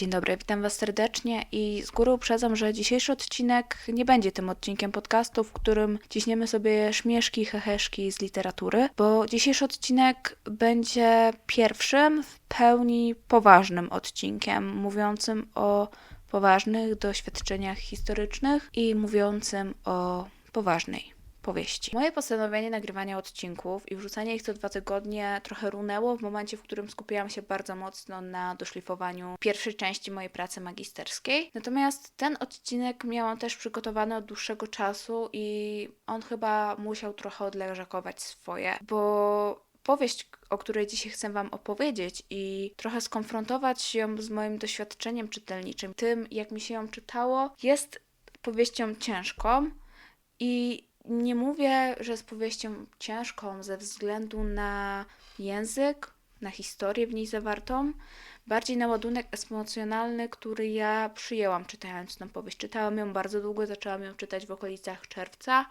Dzień dobry, witam Was serdecznie i z góry uprzedzam, że dzisiejszy odcinek nie będzie tym odcinkiem podcastu, w którym ciśniemy sobie śmieszki, heheszki z literatury, bo dzisiejszy odcinek będzie pierwszym w pełni poważnym odcinkiem, mówiącym o poważnych doświadczeniach historycznych i mówiącym o poważnej powieści. Moje postanowienie nagrywania odcinków i wrzucania ich co dwa tygodnie trochę runęło w momencie, w którym skupiłam się bardzo mocno na doszlifowaniu pierwszej części mojej pracy magisterskiej. Natomiast ten odcinek miałam też przygotowany od dłuższego czasu i on chyba musiał trochę odleżakować swoje, bo powieść, o której dzisiaj chcę Wam opowiedzieć i trochę skonfrontować ją z moim doświadczeniem czytelniczym, tym jak mi się ją czytało, jest powieścią ciężką i nie mówię, że jest powieścią ciężką ze względu na język, na historię w niej zawartą, bardziej na ładunek emocjonalny, który ja przyjęłam czytając tę powieść. Czytałam ją bardzo długo, zaczęłam ją czytać w okolicach czerwca,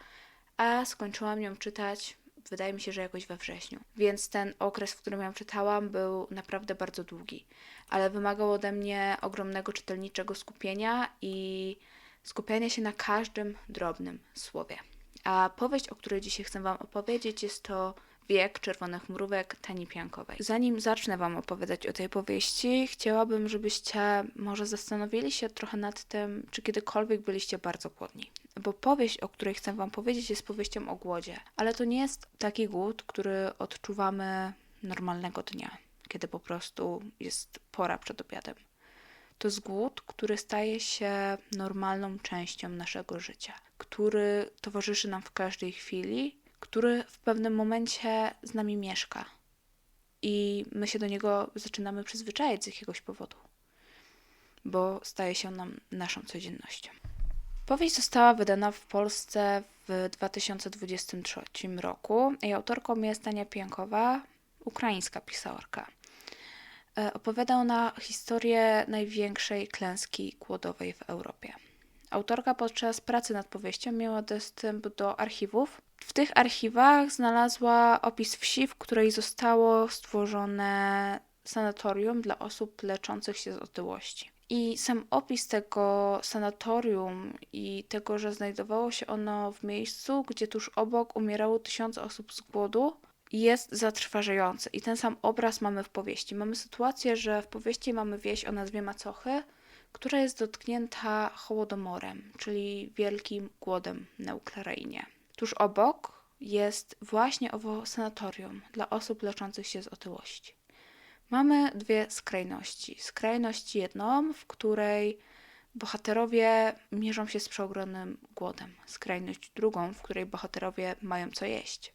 a skończyłam ją czytać, wydaje mi się, że jakoś we wrześniu. Więc ten okres, w którym ją czytałam, był naprawdę bardzo długi, ale wymagał ode mnie ogromnego czytelniczego skupienia i skupiania się na każdym drobnym słowie. A powieść, o której dzisiaj chcę Wam opowiedzieć, jest to Wiek Czerwonych Mrówek Tani Piankowej. Zanim zacznę Wam opowiadać o tej powieści, chciałabym, żebyście może zastanowili się trochę nad tym, czy kiedykolwiek byliście bardzo głodni. Bo powieść, o której chcę Wam powiedzieć, jest powieścią o głodzie. Ale to nie jest taki głód, który odczuwamy normalnego dnia, kiedy po prostu jest pora przed obiadem. To jest głód, który staje się normalną częścią naszego życia, który towarzyszy nam w każdej chwili, który w pewnym momencie z nami mieszka i my się do niego zaczynamy przyzwyczajać z jakiegoś powodu, bo staje się nam naszą codziennością. Powieść została wydana w Polsce w 2023 roku. Jej autorką jest Tania Piękowa, ukraińska pisarka. E, opowiada ona historię największej klęski głodowej w Europie. Autorka podczas pracy nad powieścią miała dostęp do archiwów. W tych archiwach znalazła opis wsi, w której zostało stworzone sanatorium dla osób leczących się z otyłości. I sam opis tego sanatorium i tego, że znajdowało się ono w miejscu, gdzie tuż obok umierało tysiące osób z głodu, jest zatrważający. I ten sam obraz mamy w powieści. Mamy sytuację, że w powieści mamy wieś o nazwie Macochy, która jest dotknięta hołodomorem, czyli wielkim głodem na Ukrainie. Tuż obok jest właśnie owo sanatorium dla osób leczących się z otyłości. Mamy dwie skrajności. Skrajność jedną, w której bohaterowie mierzą się z przeogromnym głodem. Skrajność drugą, w której bohaterowie mają co jeść.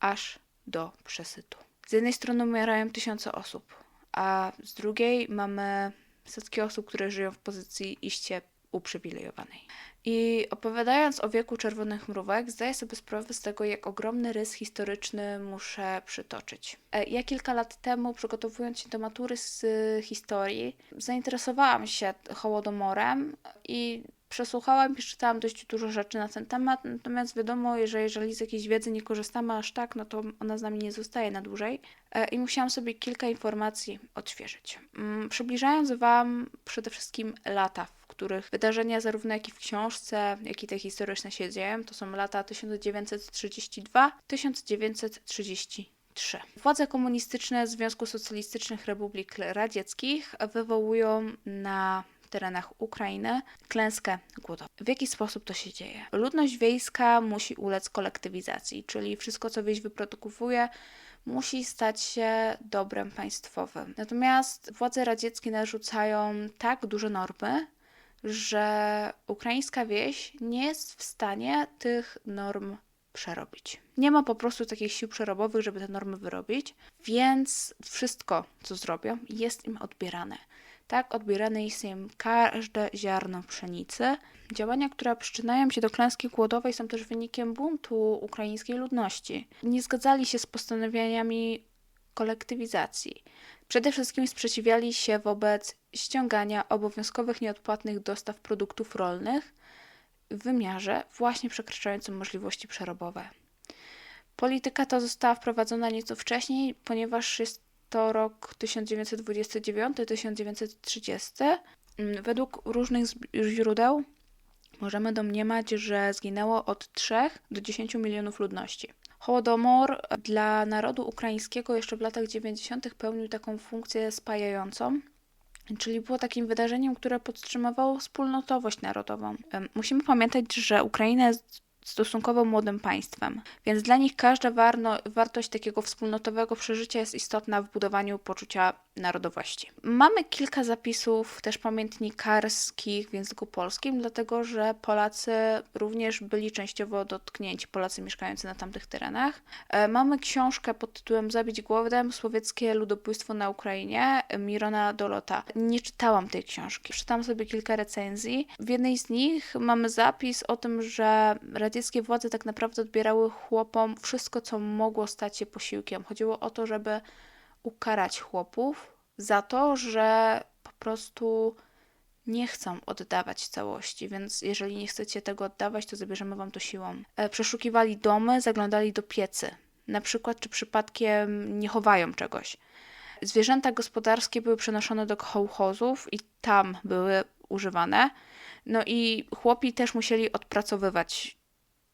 Aż do przesytu. Z jednej strony umierają tysiące osób, a z drugiej mamy setki osób, które żyją w pozycji iście uprzywilejowanej. I opowiadając o wieku czerwonych mrówek, zdaję sobie sprawę z tego, jak ogromny rys historyczny muszę przytoczyć. E, ja kilka lat temu, przygotowując się do matury z historii, zainteresowałam się Hołodomorem i przesłuchałam i przeczytałam dość dużo rzeczy na ten temat, natomiast wiadomo, że jeżeli z jakiejś wiedzy nie korzystamy aż tak, no to ona z nami nie zostaje na dłużej e, i musiałam sobie kilka informacji odświeżyć. Mm, przybliżając Wam przede wszystkim lata, w których wydarzenia zarówno jak i w książce, jak i te historyczne się dzieją, to są lata 1932-1933. Władze komunistyczne Związku Socjalistycznych Republik Radzieckich wywołują na terenach Ukrainy klęskę głodową. W jaki sposób to się dzieje? Ludność wiejska musi ulec kolektywizacji, czyli wszystko, co wieś wyprodukuje, musi stać się dobrem państwowym. Natomiast władze radzieckie narzucają tak duże normy, że ukraińska wieś nie jest w stanie tych norm przerobić. Nie ma po prostu takich sił przerobowych, żeby te normy wyrobić, więc wszystko, co zrobią, jest im odbierane. Tak odbierane jest im każde ziarno pszenicy. Działania, które przyczyniają się do klęski głodowej, są też wynikiem buntu ukraińskiej ludności. Nie zgadzali się z postanowieniami kolektywizacji. Przede wszystkim sprzeciwiali się wobec ściągania obowiązkowych nieodpłatnych dostaw produktów rolnych w wymiarze właśnie przekraczającym możliwości przerobowe. Polityka ta została wprowadzona nieco wcześniej, ponieważ jest to rok 1929-1930. Mm, według różnych źródeł możemy domniemać, że zginęło od 3 do 10 milionów ludności. Hołodomor dla narodu ukraińskiego jeszcze w latach 90. pełnił taką funkcję spajającą, czyli było takim wydarzeniem, które podtrzymywało wspólnotowość narodową. Musimy pamiętać, że Ukraina jest stosunkowo młodym państwem, więc dla nich każda warno, wartość takiego wspólnotowego przeżycia jest istotna w budowaniu poczucia narodowości. Mamy kilka zapisów też pamiętnikarskich w języku polskim, dlatego że Polacy również byli częściowo dotknięci, Polacy mieszkający na tamtych terenach. E, mamy książkę pod tytułem Zabić głodem słowieckie ludobójstwo na Ukrainie Mirona Dolota. Nie czytałam tej książki. Czytam sobie kilka recenzji. W jednej z nich mamy zapis o tym, że radzieckie władze tak naprawdę odbierały chłopom wszystko, co mogło stać się posiłkiem. Chodziło o to, żeby ukarać chłopów za to, że po prostu nie chcą oddawać całości, więc jeżeli nie chcecie tego oddawać, to zabierzemy wam to siłą. E, przeszukiwali domy, zaglądali do piecy, na przykład, czy przypadkiem nie chowają czegoś. Zwierzęta gospodarskie były przenoszone do kołchozów i tam były używane. No i chłopi też musieli odpracowywać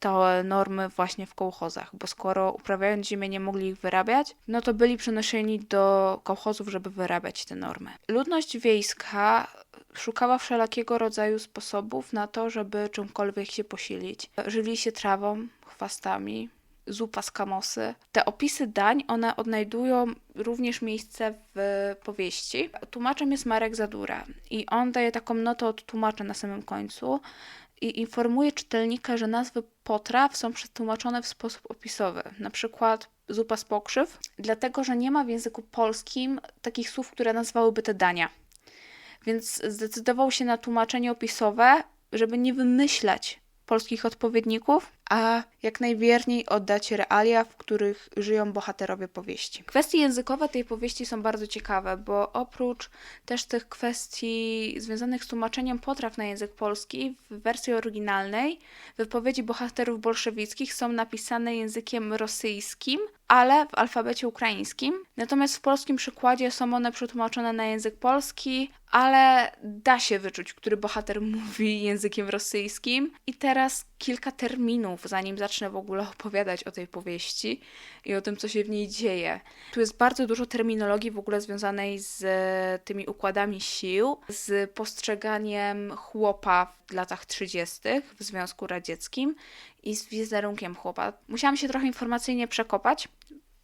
te normy właśnie w kołchozach, bo skoro uprawiając ziemię nie mogli ich wyrabiać, no to byli przenoszeni do kołchozów, żeby wyrabiać te normy. Ludność wiejska szukała wszelakiego rodzaju sposobów na to, żeby czymkolwiek się posilić. Żywili się trawą, chwastami, zupa z kamosy. Te opisy dań, one odnajdują również miejsce w powieści. Tłumaczem jest Marek Zadura i on daje taką notę od tłumacza na samym końcu, i informuje czytelnika, że nazwy potraw są przetłumaczone w sposób opisowy, na przykład zupa z pokrzyw, dlatego że nie ma w języku polskim takich słów, które nazwałyby te dania. Więc zdecydował się na tłumaczenie opisowe, żeby nie wymyślać polskich odpowiedników, a jak najwierniej oddać realia, w których żyją bohaterowie powieści. Kwestie językowe tej powieści są bardzo ciekawe, bo oprócz też tych kwestii związanych z tłumaczeniem potraw na język polski, w wersji oryginalnej wypowiedzi bohaterów bolszewickich są napisane językiem rosyjskim, ale w alfabecie ukraińskim. Natomiast w polskim przykładzie są one przetłumaczone na język polski, ale da się wyczuć, który bohater mówi językiem rosyjskim. I teraz kilka terminów, zanim zacznę w ogóle opowiadać o tej powieści i o tym, co się w niej dzieje. Tu jest bardzo dużo terminologii w ogóle związanej z tymi układami sił, z postrzeganiem chłopa w latach 30. w Związku Radzieckim i z wizerunkiem chłopa. Musiałam się trochę informacyjnie przekopać,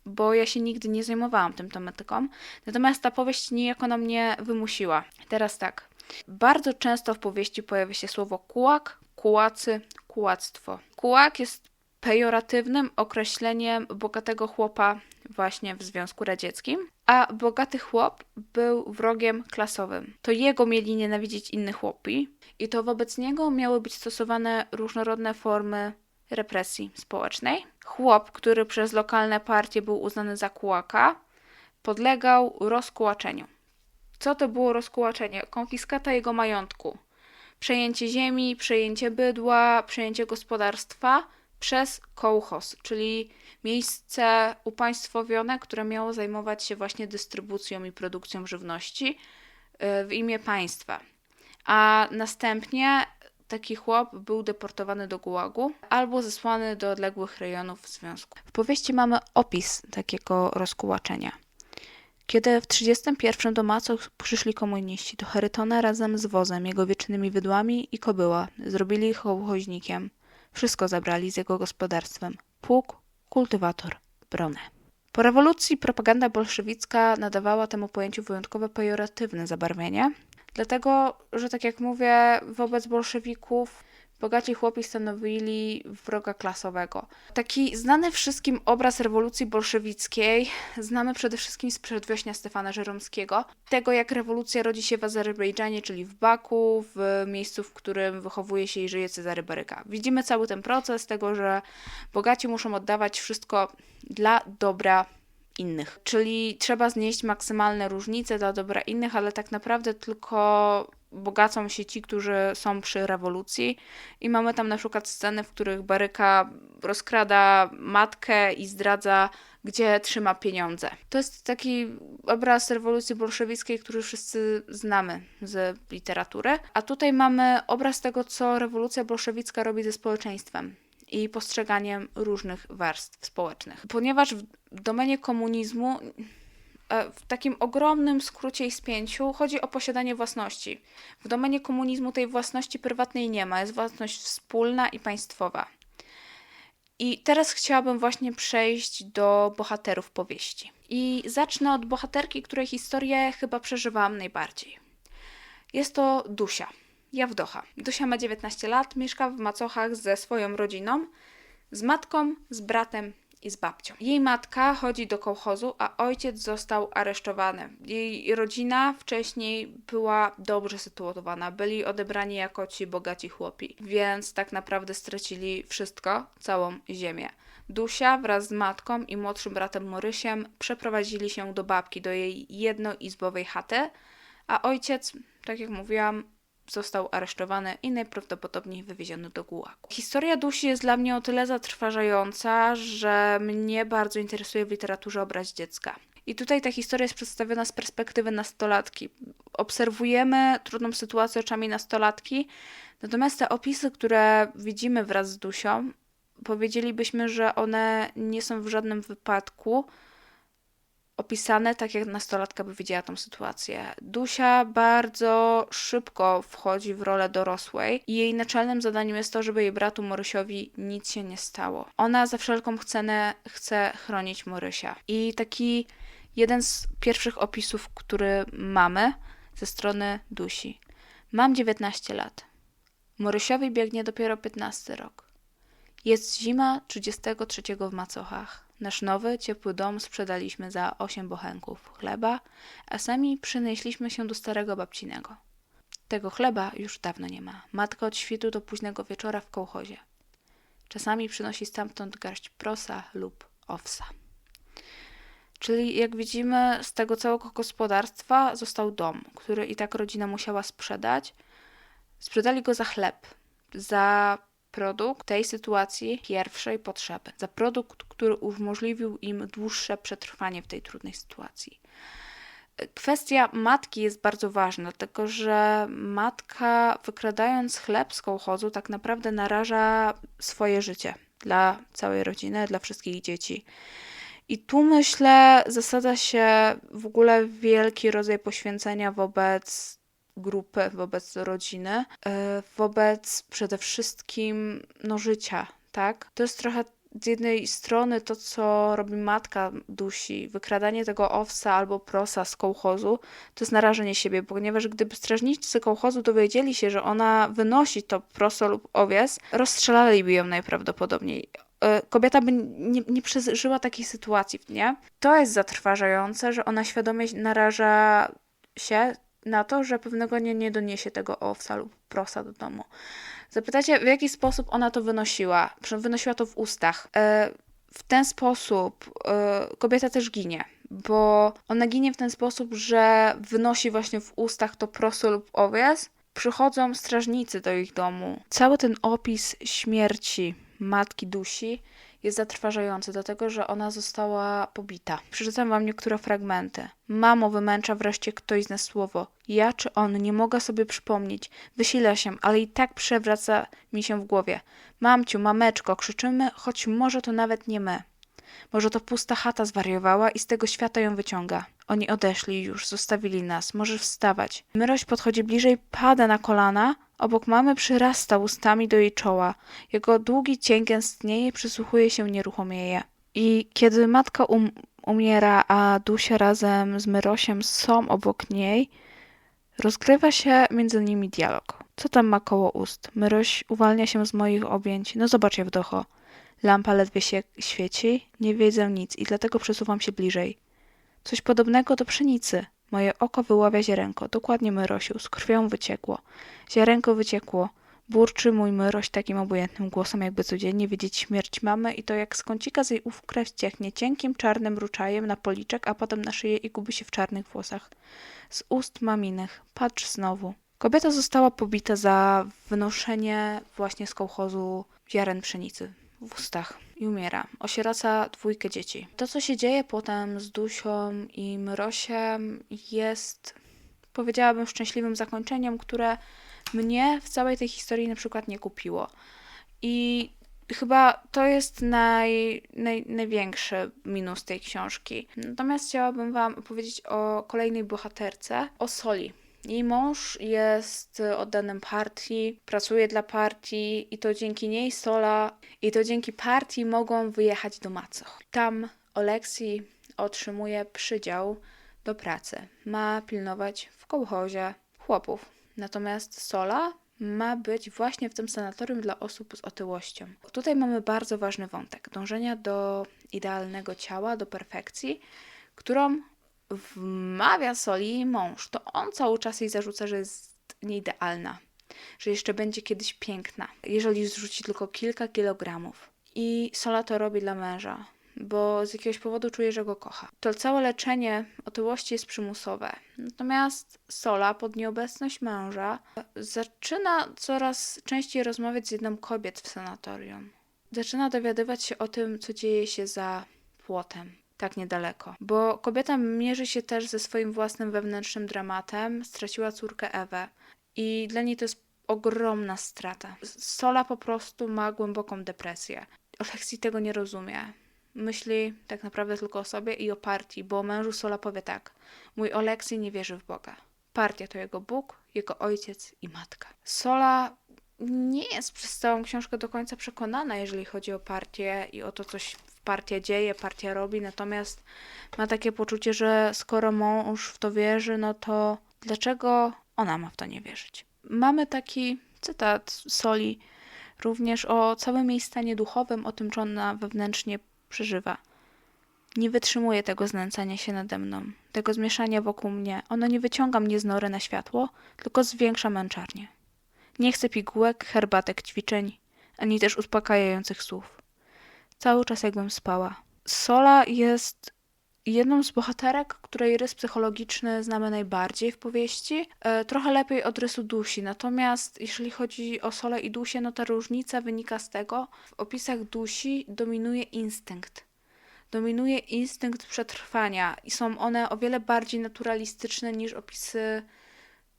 bo ja się nigdy nie zajmowałam tym tematyką. Natomiast ta powieść niejako na mnie wymusiła. Teraz tak. Bardzo często w powieści pojawia się słowo kułak, kułacy, kułactwo. Kułak jest pejoratywnym określeniem bogatego chłopa właśnie w Związku Radzieckim, a bogaty chłop był wrogiem klasowym. To jego mieli nienawidzić inne chłopi i to wobec niego miały być stosowane różnorodne formy represji społecznej. Chłop, który przez lokalne partie był uznany za kułaka, podlegał rozkułaczeniu. Co to było rozkułaczenie? Konfiskata jego majątku, przejęcie ziemi, przejęcie bydła, przejęcie gospodarstwa przez kołchos, czyli miejsce upaństwowione, które miało zajmować się właśnie dystrybucją i produkcją żywności y, w imię państwa. A następnie taki chłop był deportowany do gułagu albo zesłany do odległych rejonów związku. W powieści mamy opis takiego rozkułaczenia. Kiedy w 31 do Maców przyszli komuniści do Charytona razem z wozem, jego wiecznymi wydłami i kobyła, zrobili ich hołchoźnikiem. Wszystko zabrali z jego gospodarstwem. Pług, kultywator, bronę. Po rewolucji propaganda bolszewicka nadawała temu pojęciu wyjątkowo pejoratywne zabarwienie, Dlatego, że tak jak mówię, wobec bolszewików bogaci chłopi stanowili wroga klasowego. Taki znany wszystkim obraz rewolucji bolszewickiej znamy przede wszystkim z przedwiośnia Stefana Żeromskiego. Tego, jak rewolucja rodzi się w Azerbejdżanie, czyli w Baku, w miejscu, w którym wychowuje się i żyje Cezary Baryka. Widzimy cały ten proces tego, że bogaci muszą oddawać wszystko dla dobra innych. Czyli trzeba znieść maksymalne różnice dla dobra innych, ale tak naprawdę tylko bogacą się ci, którzy są przy rewolucji. I mamy tam na przykład sceny, w których Baryka rozkrada matkę i zdradza gdzie trzyma pieniądze. To jest taki obraz rewolucji bolszewickiej, który wszyscy znamy z literatury. A tutaj mamy obraz tego, co rewolucja bolszewicka robi ze społeczeństwem i postrzeganiem różnych warstw społecznych. Ponieważ w domenie komunizmu e, w takim ogromnym skrócie i spięciu chodzi o posiadanie własności. W domenie komunizmu tej własności prywatnej nie ma, jest własność wspólna i państwowa. I teraz chciałabym właśnie przejść do bohaterów powieści. I zacznę od bohaterki, której historię chyba przeżywałam najbardziej. Jest to Dusia, Jawdocha. Dusia ma 19 lat, mieszka w Macochach ze swoją rodziną, z matką, z bratem i z babcią. Jej matka chodzi do kołchozu, a ojciec został aresztowany. Jej rodzina wcześniej była dobrze sytuowana, byli odebrani jako ci bogaci chłopi, więc tak naprawdę stracili wszystko, całą ziemię. Dusia wraz z matką i młodszym bratem Morysiem przeprowadzili się do babki, do jej jednoizbowej chaty, a ojciec, tak jak mówiłam, został aresztowany i najprawdopodobniej wywieziony do gułagu. Historia Dusi jest dla mnie o tyle zatrważająca, że mnie bardzo interesuje w literaturze obraz dziecka. I tutaj ta historia jest przedstawiona z perspektywy nastolatki. Obserwujemy trudną sytuację oczami nastolatki, natomiast te opisy, które widzimy wraz z Dusią, powiedzielibyśmy, że one nie są w żadnym wypadku opisane tak, jak nastolatka by widziała tą sytuację. Dusia bardzo szybko wchodzi w rolę dorosłej i jej naczelnym zadaniem jest to, żeby jej bratu Morysiowi nic się nie stało. Ona za wszelką cenę chce chronić Morysia. I taki jeden z pierwszych opisów, który mamy ze strony Dusi. Mam 19 lat. Morysiowi biegnie dopiero 15 rok. Jest zima 33 w Macochach. Nasz nowy, ciepły dom sprzedaliśmy za 8 bochenków chleba, a sami przynieśliśmy się do starego babcinego. Tego chleba już dawno nie ma. Matka od świtu do późnego wieczora w kołchozie. Czasami przynosi stamtąd garść prosa lub owsa. Czyli jak widzimy, z tego całego gospodarstwa został dom, który i tak rodzina musiała sprzedać. Sprzedali go za chleb, za produkt tej sytuacji pierwszej potrzeby, za produkt, który umożliwił im dłuższe przetrwanie w tej trudnej sytuacji. Kwestia matki jest bardzo ważna, dlatego że matka, wykradając chleb z kołchozu, tak naprawdę naraża swoje życie dla całej rodziny, dla wszystkich dzieci. I tu myślę, zasada się w ogóle wielki rodzaj poświęcenia wobec grupy, wobec rodziny, e, wobec przede wszystkim no, życia, tak? To jest trochę z jednej strony to, co robi matka dusi, wykradanie tego owsa albo prosa z kołchozu, to jest narażenie siebie, ponieważ gdyby strażnicy kołchozu dowiedzieli się, że ona wynosi to proso lub owies, rozstrzelaliby ją najprawdopodobniej. E, kobieta by nie, nie przeżyła takiej sytuacji, nie? To jest zatrważające, że ona świadomie naraża się na to, że pewnego dnia nie doniesie tego owsa lub prosa do domu. Zapytacie, w jaki sposób ona to wynosiła? Wynosiła to w ustach. E, w ten sposób e, kobieta też ginie, bo ona ginie w ten sposób, że wynosi właśnie w ustach to proso lub owies. Przychodzą strażnicy do ich domu. Cały ten opis śmierci matki dusi jest zatrważający, dlatego że ona została pobita. Przeczytam wam niektóre fragmenty. Mamo, wymęcza wreszcie ktoś z nas słowo. Ja czy on, nie mogę sobie przypomnieć. Wysila się, ale i tak przewraca mi się w głowie. Mamciu, mameczko, krzyczymy, choć może to nawet nie my. Może to pusta chata zwariowała i z tego świata ją wyciąga. Oni odeszli już, zostawili nas. Możesz wstawać. Myroś podchodzi bliżej, pada na kolana, Obok mamy przyrasta ustami do jej czoła. Jego długi cień gęstnieje, przysłuchuje się nieruchomieje. I kiedy matka um umiera, a Dusia razem z Myrosiem są obok niej, rozgrywa się między nimi dialog. Co tam ma koło ust? Myroś uwalnia się z moich objęć. No zobacz, Jewdocho. Lampa ledwie się świeci, nie wiedzę nic i dlatego przesuwam się bliżej. Coś podobnego do pszenicy. Moje oko wyławia ziarenko, dokładnie Myrosiu, z krwią wyciekło. Ziarenko wyciekło. Burczy mój Myroś takim obojętnym głosem, jakby codziennie widzieć śmierć mamy i to jak z kącika z jej ów krew cieknie cienkim czarnym ruczajem na policzek, a potem na szyję i gubi się w czarnych włosach. Z ust maminych. Patrz znowu. Kobieta została pobita za wynoszenie właśnie z kołchozu ziaren pszenicy w ustach. i umiera. Osieraca dwójkę dzieci. To, co się dzieje potem z Dusią i Mrosiem jest, powiedziałabym, szczęśliwym zakończeniem, które mnie w całej tej historii na przykład nie kupiło. I chyba to jest naj, naj, największy minus tej książki. Natomiast chciałabym Wam opowiedzieć o kolejnej bohaterce, o Soli. Jej mąż jest oddanym partii, pracuje dla partii i to dzięki niej Sola i to dzięki partii mogą wyjechać do Macoch. Tam Oleksii otrzymuje przydział do pracy. Ma pilnować w kołchozie chłopów. Natomiast Sola ma być właśnie w tym sanatorium dla osób z otyłością. Tutaj mamy bardzo ważny wątek dążenia do idealnego ciała, do perfekcji, którą wmawia Soli jej mąż. To on cały czas jej zarzuca, że jest nieidealna, że jeszcze będzie kiedyś piękna, jeżeli zrzuci tylko kilka kilogramów. I Sola to robi dla męża, bo z jakiegoś powodu czuje, że go kocha. To całe leczenie otyłości jest przymusowe. Natomiast Sola pod nieobecność męża zaczyna coraz częściej rozmawiać z jedną kobiet w sanatorium. Zaczyna dowiadywać się o tym, co dzieje się za płotem tak niedaleko. Bo kobieta mierzy się też ze swoim własnym wewnętrznym dramatem. Straciła córkę Ewę i dla niej to jest ogromna strata. Sola po prostu ma głęboką depresję. Oleksii tego nie rozumie. Myśli tak naprawdę tylko o sobie i o partii, bo mężu Sola powie tak: Mój Oleksii nie wierzy w Boga. Partia to jego Bóg, jego ojciec i matka. Sola nie jest przez całą książkę do końca przekonana, jeżeli chodzi o partię i o to, co partia dzieje, partia robi, natomiast ma takie poczucie, że skoro mąż w to wierzy, no to dlaczego ona ma w to nie wierzyć? Mamy taki cytat Soli również o całym jej stanie duchowym, o tym, czy ona wewnętrznie przeżywa. Nie wytrzymuje tego znęcania się nade mną, tego zmieszania wokół mnie. Ono nie wyciąga mnie z nory na światło, tylko zwiększa męczarnię. Nie chcę pigułek, herbatek, ćwiczeń, ani też uspokajających słów. Cały czas jakbym spała. Sola jest jedną z bohaterek, której rys psychologiczny znamy najbardziej w powieści. E, trochę lepiej od rysu Dusi. Natomiast jeśli chodzi o Solę i Dusię, no ta różnica wynika z tego, w opisach Dusi dominuje instynkt. Dominuje instynkt przetrwania i są one o wiele bardziej naturalistyczne niż opisy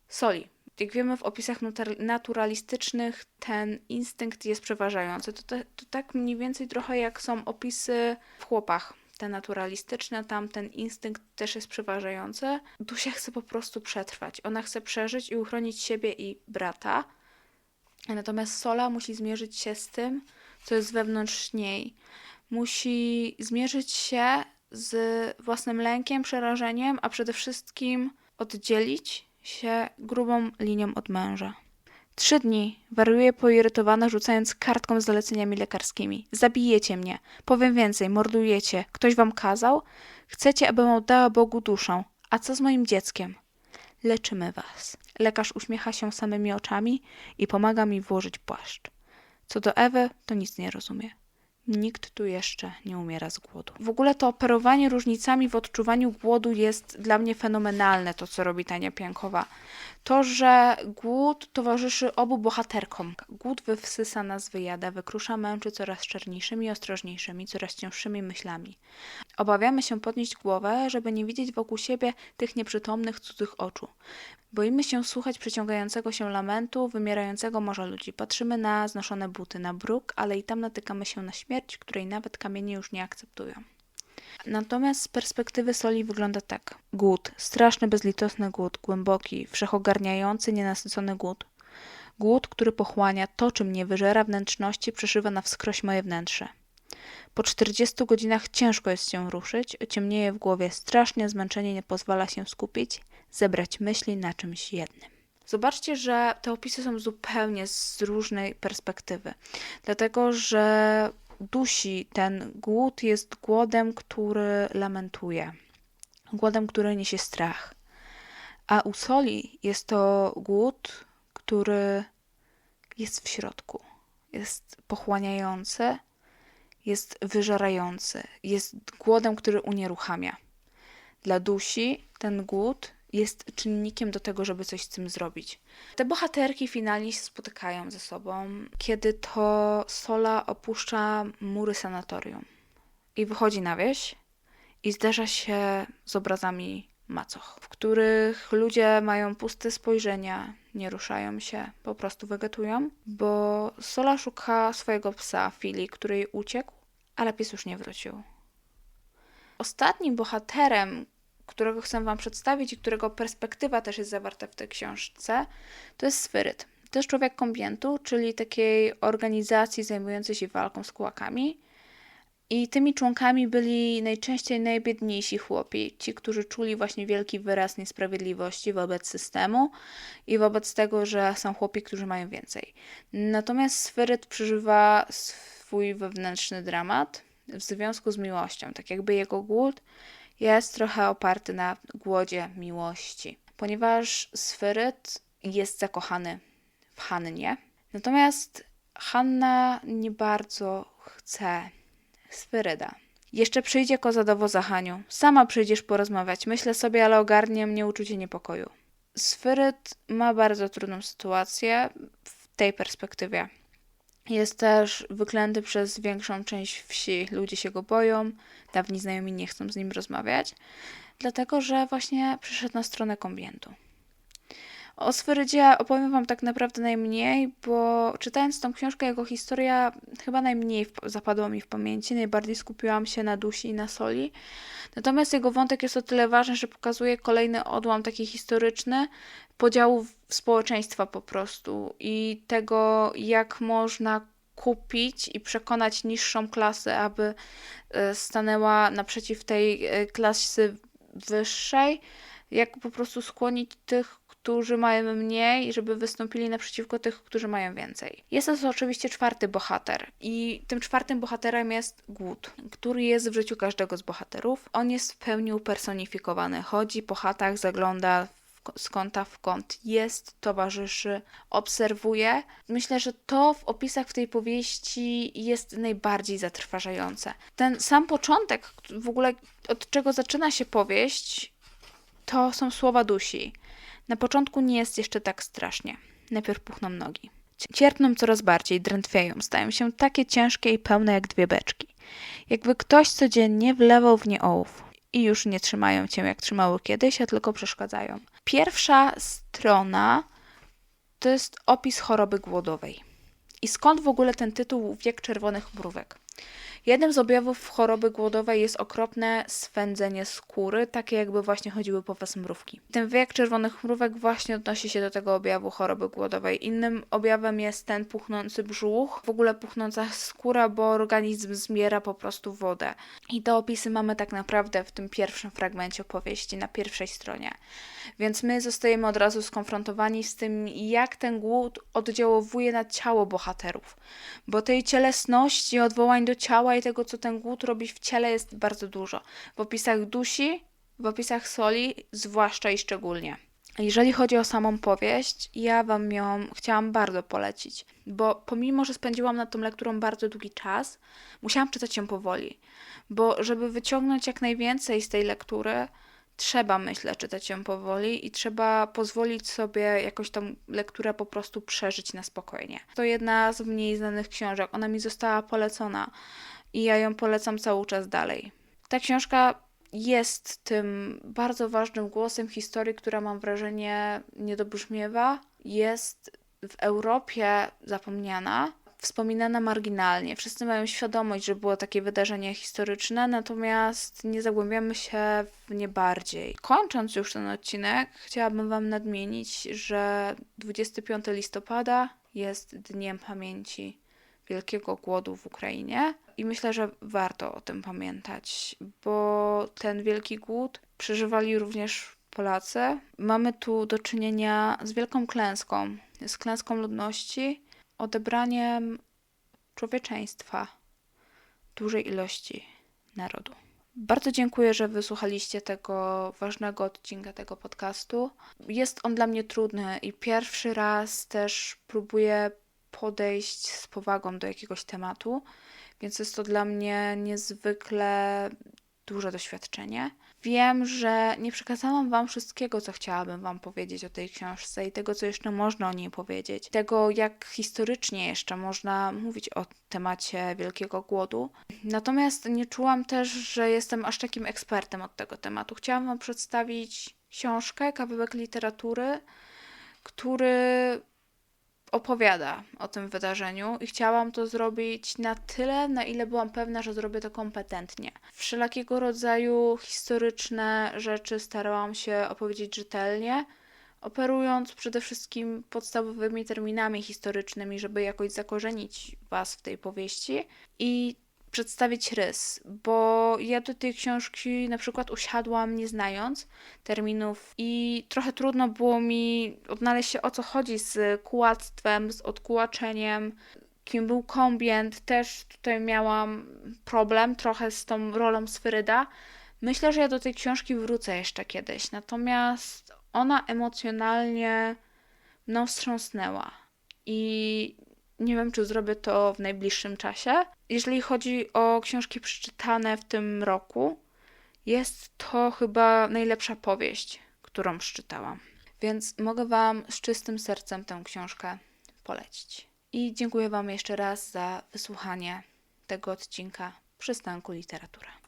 Soli jak wiemy w opisach naturalistycznych ten instynkt jest przeważający. To, to tak mniej więcej trochę jak są opisy w chłopach. Te naturalistyczne, tam ten instynkt też jest przeważający. Dusia chce po prostu przetrwać. Ona chce przeżyć i uchronić siebie i brata. Natomiast Sola musi zmierzyć się z tym, co jest wewnątrz niej. Musi zmierzyć się z własnym lękiem, przerażeniem, a przede wszystkim oddzielić się grubą linią od męża. Trzy dni wariuje poirytowana, rzucając kartką z zaleceniami lekarskimi. Zabijecie mnie. Powiem więcej, mordujecie. Ktoś wam kazał? Chcecie, abym oddała Bogu duszę. A co z moim dzieckiem? Leczymy was. Lekarz uśmiecha się samymi oczami i pomaga mi włożyć płaszcz. Co do Ewy, to nic nie rozumie. Nikt tu jeszcze nie umiera z głodu. W ogóle to operowanie różnicami w odczuwaniu głodu jest dla mnie fenomenalne, to co robi Tania Piankowa. To, że głód towarzyszy obu bohaterkom. Głód wywsysa nas wyjada, wykrusza męczy coraz czerniejszymi, ostrożniejszymi, coraz cięższymi myślami. Obawiamy się podnieść głowę, żeby nie widzieć wokół siebie tych nieprzytomnych, cudzych oczu. Boimy się słuchać przeciągającego się lamentu wymierającego morza ludzi. Patrzymy na znoszone buty, na bruk, ale i tam natykamy się na śmierć, której nawet kamienie już nie akceptują. Natomiast z perspektywy soli wygląda tak. Głód, straszny, bezlitosny głód, głęboki, wszechogarniający, nienasycony głód. Głód, który pochłania to, czym nie wyżera wnętrzności, przeszywa na wskroś moje wnętrze. Po 40 godzinach ciężko jest się ruszyć, ciemnieje w głowie strasznie, zmęczenie nie pozwala się skupić, zebrać myśli na czymś jednym. Zobaczcie, że te opisy są zupełnie z różnej perspektywy, dlatego że dusi ten głód jest głodem, który lamentuje, głodem, który niesie strach. A u soli jest to głód, który jest w środku, jest pochłaniający, jest wyżerający, jest głodem, który unieruchamia. Dla dusi ten głód jest czynnikiem do tego, żeby coś z tym zrobić. Te bohaterki finalnie się spotykają ze sobą, kiedy to Sola opuszcza mury sanatorium i wychodzi na wieś i zderza się z obrazami macoch, w których ludzie mają puste spojrzenia, nie ruszają się, po prostu wegetują, bo Sola szuka swojego psa, Fili, który uciekł, ale pies już nie wrócił. Ostatnim bohaterem, którego chcę Wam przedstawić i którego perspektywa też jest zawarta w tej książce, to jest Sfyryt. To jest człowiek kombientu, czyli takiej organizacji zajmującej się walką z kłakami. I tymi członkami byli najczęściej najbiedniejsi chłopi, ci, którzy czuli właśnie wielki wyraz niesprawiedliwości wobec systemu i wobec tego, że są chłopi, którzy mają więcej. Natomiast Sfyryt przeżywa swój wewnętrzny dramat w związku z miłością, tak jakby jego głód jest trochę oparty na głodzie miłości, ponieważ Sfyryt jest zakochany w Hannie, natomiast Hanna nie bardzo chce Sfyryda. Jeszcze przyjdzie koza do woza, Haniu. Sama przyjdziesz porozmawiać. Myślę sobie, ale ogarnie mnie uczucie niepokoju. Sfyryt ma bardzo trudną sytuację w tej perspektywie. Jest też wyklęty przez większą część wsi. Ludzie się go boją, dawni znajomi nie chcą z nim rozmawiać, dlatego że właśnie przyszedł na stronę kombientu. O Sferydzie opowiem Wam tak naprawdę najmniej, bo czytając tą książkę, jego historia chyba najmniej zapadła mi w pamięci, najbardziej skupiłam się na dusi i na soli. Natomiast jego wątek jest o tyle ważny, że pokazuje kolejny odłam taki historyczny podziału społeczeństwa po prostu i tego, jak można kupić i przekonać niższą klasę, aby e, stanęła naprzeciw tej e, klasy wyższej, jak po prostu skłonić tych, którzy mają mniej, żeby wystąpili naprzeciwko tych, którzy mają więcej. Jest to oczywiście czwarty bohater i tym czwartym bohaterem jest głód, który jest w życiu każdego z bohaterów. On jest w pełni upersonifikowany. Chodzi po chatach, zagląda z kąta w kąt, jest, towarzyszy, obserwuje. Myślę, że to w opisach w tej powieści jest najbardziej zatrważające. Ten sam początek, w ogóle od czego zaczyna się powieść, to są słowa dusi. Na początku nie jest jeszcze tak strasznie. Najpierw puchną nogi. Cierpną coraz bardziej, drętwieją, stają się takie ciężkie i pełne jak dwie beczki. Jakby ktoś codziennie wlewał w nie ołów. I już nie trzymają cię jak trzymały kiedyś, a tylko przeszkadzają. Pierwsza strona to jest opis choroby głodowej. I skąd w ogóle ten tytuł Wiek Czerwonych Mrówek? Jednym z objawów choroby głodowej jest okropne swędzenie skóry, takie jakby właśnie chodziły po was mrówki. Ten wiek czerwonych mrówek właśnie odnosi się do tego objawu choroby głodowej. Innym objawem jest ten puchnący brzuch, w ogóle puchnąca skóra, bo organizm zmiera po prostu wodę. I te opisy mamy tak naprawdę w tym pierwszym fragmencie opowieści, na pierwszej stronie. Więc my zostajemy od razu skonfrontowani z tym, jak ten głód oddziałowuje na ciało bohaterów. Bo tej cielesności, odwołań do ciała i tego, co ten głód robi w ciele, jest bardzo dużo. W opisach dusi, w opisach soli, zwłaszcza i szczególnie. Jeżeli chodzi o samą powieść, ja Wam ją chciałam bardzo polecić, bo pomimo, że spędziłam nad tą lekturą bardzo długi czas, musiałam czytać ją powoli, bo żeby wyciągnąć jak najwięcej z tej lektury, trzeba, myślę, czytać ją powoli i trzeba pozwolić sobie jakoś tą lekturę po prostu przeżyć na spokojnie. To jedna z mniej znanych książek. Ona mi została polecona i ja ją polecam cały czas dalej. Ta książka jest tym bardzo ważnym głosem historii, która mam wrażenie nie dobrzmiewa. Jest w Europie zapomniana, wspominana marginalnie. Wszyscy mają świadomość, że było takie wydarzenie historyczne, natomiast nie zagłębiamy się w nie bardziej. Kończąc już ten odcinek, chciałabym Wam nadmienić, że 25 listopada jest Dniem Pamięci Wielkiego Głodu w Ukrainie i myślę, że warto o tym pamiętać, bo ten wielki głód przeżywali również Polacy. Mamy tu do czynienia z wielką klęską, z klęską ludności odebraniem człowieczeństwa dużej ilości narodu. Bardzo dziękuję, że wysłuchaliście tego ważnego odcinka tego podcastu. Jest on dla mnie trudny i pierwszy raz też próbuję podejść z powagą do jakiegoś tematu, więc jest to dla mnie niezwykle duże doświadczenie. Wiem, że nie przekazałam Wam wszystkiego, co chciałabym Wam powiedzieć o tej książce i tego, co jeszcze można o niej powiedzieć. Tego, jak historycznie jeszcze można mówić o temacie Wielkiego Głodu. Natomiast nie czułam też, że jestem aż takim ekspertem od tego tematu. Chciałam Wam przedstawić książkę, kawałek literatury, który opowiada o tym wydarzeniu i chciałam to zrobić na tyle, na ile byłam pewna, że zrobię to kompetentnie. Wszelakiego rodzaju historyczne rzeczy starałam się opowiedzieć rzetelnie, operując przede wszystkim podstawowymi terminami historycznymi, żeby jakoś zakorzenić Was w tej powieści i przedstawić rys, bo ja do tej książki na przykład usiadłam nie znając terminów i trochę trudno było mi odnaleźć się o co chodzi z kułactwem, z odkułaczeniem, kim był kombient. Też tutaj miałam problem trochę z tą rolą Sferyda. Myślę, że ja do tej książki wrócę jeszcze kiedyś, natomiast ona emocjonalnie mną wstrząsnęła i nie wiem, czy zrobię to w najbliższym czasie. Jeżeli chodzi o książki przeczytane w tym roku, jest to chyba najlepsza powieść, którą przeczytałam. Więc mogę Wam z czystym sercem tę książkę polecić. I dziękuję Wam jeszcze raz za wysłuchanie tego odcinka Przystanku Literatura.